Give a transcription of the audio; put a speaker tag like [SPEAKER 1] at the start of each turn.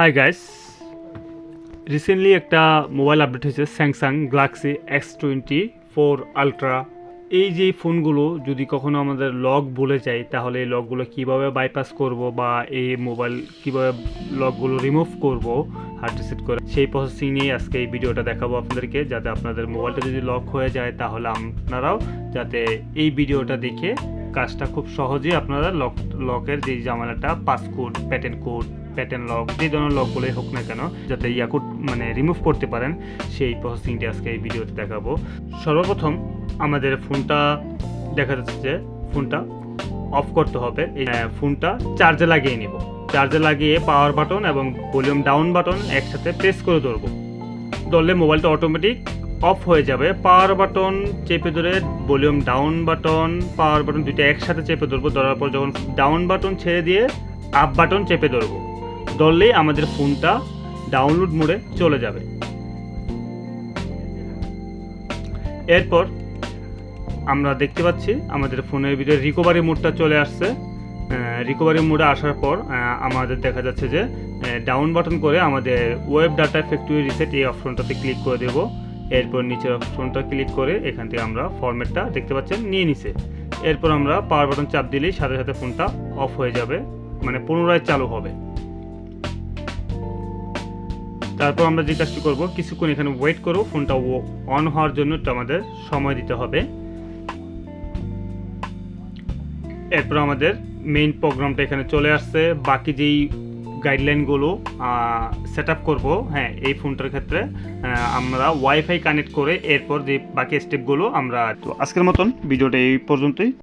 [SPEAKER 1] High guys recently একটা mobile update হয়েছে Samsung Galaxy X twenty four ultra এই যে ফোনগুলো যদি কখনো আমাদের লক ভুলে যায়, তাহলে এই লকগুলো কীভাবে বাইপাস করব বা এই মোবাইল কীভাবে লকগুলো রিমুভ করব হার্ড রিসেট করে, সেই প্রসেসিং নিয়ে আজকে এই ভিডিওটা দেখাবো আপনাদেরকে, যাতে আপনাদের মোবাইলটা যদি লক হয়ে যায়, তাহলে আপনারাও যাতে এই ভিডিওটা দেখে কাজটা খুব সহজেই আপনারা লক লকের যে ঝামেলাটা passcode pattern code pattern lock যে ধরনের লকগুলোই হোক না কেন, যাতে ইয়াকুট মানে রিমুভ করতে পারেন, সেই প্রসেসিংটি আজকে এই ভিডিওতে দেখাবো। সর্বপ্রথম আমাদের ফোনটা দেখা যাচ্ছে যে ফোনটা অফ করতে হবে। ফোনটা চার্জে লাগিয়ে নিব। চার্জে লাগিয়ে পাওয়ার বাটন এবং ভলিউম ডাউন বাটন একসাথে প্রেস করে ধরবো। ধরলে মোবাইলটা অটোমেটিক অফ হয়ে যাবে। পাওয়ার বাটন চেপে ধরে volume down button power button দুইটা একসাথে চেপে ধরবো। ধরার পর যখন ডাউন বাটন ছেড়ে দিয়ে আপ বাটন চেপে ধরবো, ধরলেই আমাদের ফোনটা ডাউনলোড মোডে চলে যাবে। এরপর আমরা দেখতে পাচ্ছি আমাদের ফোনের ভিতরে রিকভারি মোডটা চলে আসছে। রিকভারি মোডে আসার পর আমাদের দেখা যাচ্ছে যে ডাউন বাটন করে আমাদের ওয়েব ডাটা ফ্যাক্টরি রিসেট এই অপশনটাতে ক্লিক করে দেব। এরপর নিচের অপশনটা ক্লিক করে এখান থেকে আমরা ফরম্যাটটা দেখতে পাচ্ছেন, নিয়ে নিছে। এরপর আমরা পাওয়ার বাটন চাপ দিলেই সাথে সাথে ফোনটা অফ হয়ে যাবে মানে পুনরায় চালু হবে। তারপর আমরা যে কাজটি করব, কিছুক্ষণ এখানে ওয়েট করব ফোনটা অন হওয়ার জন্য আমাদের সময় দিতে হবে। এরপর আমাদের মেইন প্রোগ্রামটা এখানে চলে আসছে, বাকি যেই গাইডলাইনগুলো সেট আপ করব হ্যাঁ এই ফোনটার ক্ষেত্রে আমরা ওয়াইফাই কানেক্ট করে এরপর যে বাকি স্টেপগুলো আমরা আজকের মতন, ভিডিওটা এই পর্যন্তই।